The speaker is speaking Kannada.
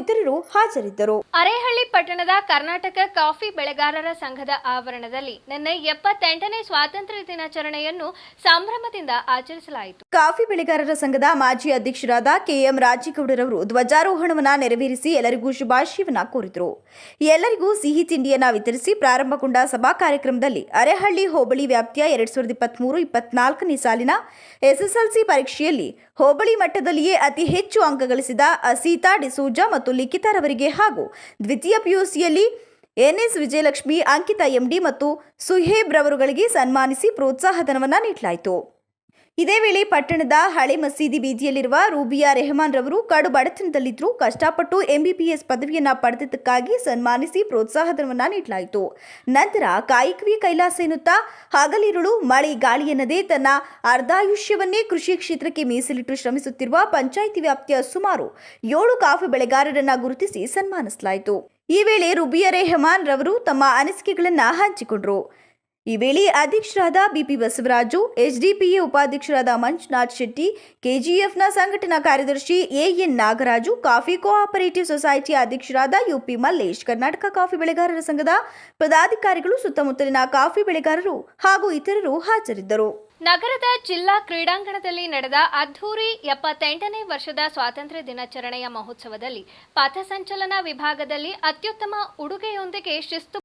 ಇತರರು ಹಾಜರಿದ್ದರು. ಅರೇಹಳ್ಳಿ ಪಟ್ಟಣದ ಕರ್ನಾಟಕ ಕಾಫಿ ಬೆಳೆಗಾರರ ಸಂಘದ ಆವರಣದಲ್ಲಿ ನಿನ್ನೆ ಎಪ್ಪತ್ತೆಂಟನೇ ಸ್ವಾತಂತ್ರ್ಯ ದಿನಾಚರಣೆಯನ್ನು ಸಂಭ್ರಮದಿಂದ ಆಚರಿಸಲಾಯಿತು. ಕಾಫಿ ಬೆಳೆಗಾರರ ಸಂಘದ ಮಾಜಿ ಅಧ್ಯಕ್ಷರಾದ ಕೆಎಂ ರಾಜೇಗೌಡರವರು ಧ್ವಜಾರೋಹಣವನ್ನ ನೆರವೇರಿಸಿ ಎಲ್ಲರಿಗೂ ಶುಭಾಶಯವನ್ನ ಕೋರಿದರು. ಎಲ್ಲರಿಗೂ ಸಿಹಿ ತಿಂಡಿಯನ್ನ ವಿತರಿಸಿ ಪ್ರಾರಂಭಗೊಂಡ ಸಭಾ ಕಾರ್ಯಕ್ರಮದಲ್ಲಿ ಅರೆಹಳ್ಳಿ ಹೋಬಳಿ ವ್ಯಾಪ್ತಿಯ ಎರಡ್ ಸಾವಿರದ ಇಪ್ಪತ್ಮೂರು ಇಪ್ಪತ್ನಾಲ್ಕನೇ ಸಾಲಿನ ಎಸ್ಎಸ್ಎಲ್ಸಿ ಪರೀಕ್ಷೆಯಲ್ಲಿ ಹೋಬಳಿ ಮಟ್ಟದಲ್ಲಿಯೇ ಅತಿ ಹೆಚ್ಚು ಅಂಕ ಗಳಿಸಿದ ಅಸೀತಾ ಡಿಸೂಜಾ ಮತ್ತು ಲಿಖಿತಾರವರಿಗೆ ಹಾಗೂ ದ್ವಿತೀಯ ಪಿಯುಸಿಯಲ್ಲಿ N S Vijayalakshmi Ankita M D ಮತ್ತು ಸುಹೇಬ್ ರವರುಗಳಿಗೆ ಸನ್ಮಾನಿಸಿ ಪ್ರೋತ್ಸಾಹಧನವನ್ನು ನೀಡಲಾಯಿತು. ಇದೇ ವೇಳೆ ಪಟ್ಟಣದ ಹಳೆ ಮಸೀದಿ ಬೀದಿಯಲ್ಲಿರುವ ರೂಬಿಯಾ ರೆಹಮಾನ್ ರವರು ಕಡು ಬಡತನದಲ್ಲಿದ್ದರು ಕಷ್ಟಪಟ್ಟು ಎಂಬಿಬಿಎಸ್ ಪದವಿಯನ್ನ ಪಡೆದಿದ್ದಕ್ಕಾಗಿ ಸನ್ಮಾನಿಸಿ ಪ್ರೋತ್ಸಾಹಧನವನ್ನ ನೀಡಲಾಯಿತು. ನಂತರ ಕಾಯಕವೇ ಕೈಲಾಸ ಎನ್ನುತ್ತಾ ಹಗಲಿರುಳು ಮಳೆ ಗಾಳಿ ಎನ್ನದೇ ತನ್ನ ಅರ್ಧಾಯುಷ್ಯವನ್ನೇ ಕೃಷಿ ಕ್ಷೇತ್ರಕ್ಕೆ ಮೀಸಲಿಟ್ಟು ಶ್ರಮಿಸುತ್ತಿರುವ ಪಂಚಾಯಿತಿ ವ್ಯಾಪ್ತಿಯ ಸುಮಾರು ಏಳು ಕಾಫಿ ಬೆಳೆಗಾರರನ್ನ ಗುರುತಿಸಿ ಸನ್ಮಾನಿಸಲಾಯಿತು. ಈ ವೇಳೆ ರುಬಿಯ ರೆಹಮಾನ್ ರವರು ತಮ್ಮ ಅನಿಸಿಕೆಗಳನ್ನು ಹಂಚಿಕೊಂಡರು. ಈ ವೇಳೆ ಅಧ್ಯಕ್ಷರಾದ ಬಿಪಿ ಬಸವರಾಜು ಎಚ್ಡಿಪಿಎ ಉಪಾಧ್ಯಕ್ಷರಾದ ಮಂಜುನಾಥ್ ಶೆಟ್ಟಿ, ಕೆಜಿಎಫ್ನ ಸಂಘಟನಾ ಕಾರ್ಯದರ್ಶಿ AN Nagaraju, coffee cooperative society ಅಧ್ಯಕ್ಷರಾದ ಯುಪಿ ಮಲ್ಲೇಶ್, ಕರ್ನಾಟಕ ಕಾಫಿ ಬೆಳೆಗಾರರ ಸಂಘದ ಪದಾಧಿಕಾರಿಗಳು, ಸುತ್ತಮುತ್ತಲಿನ ಕಾಫಿ ಬೆಳೆಗಾರರು ಹಾಗೂ ಇತರರು ಹಾಜರಿದ್ದರು. ನಗರದ ಜಿಲ್ಲಾ ಕ್ರೀಡಾಂಗಣದಲ್ಲಿ ನಡೆದ ಅದ್ಧೂರಿ ಎಪ್ಪತ್ತೆಂಟನೇ ವರ್ಷದ ಸ್ವಾತಂತ್ರ್ಯ ದಿನಾಚರಣೆಯ ಮಹೋತ್ಸವದಲ್ಲಿ ಪಥಸಂಚಲನ ವಿಭಾಗದಲ್ಲಿ ಅತ್ಯುತ್ತಮ ಉಡುಗೆಯೊಂದಿಗೆ ಶಿಸ್ತು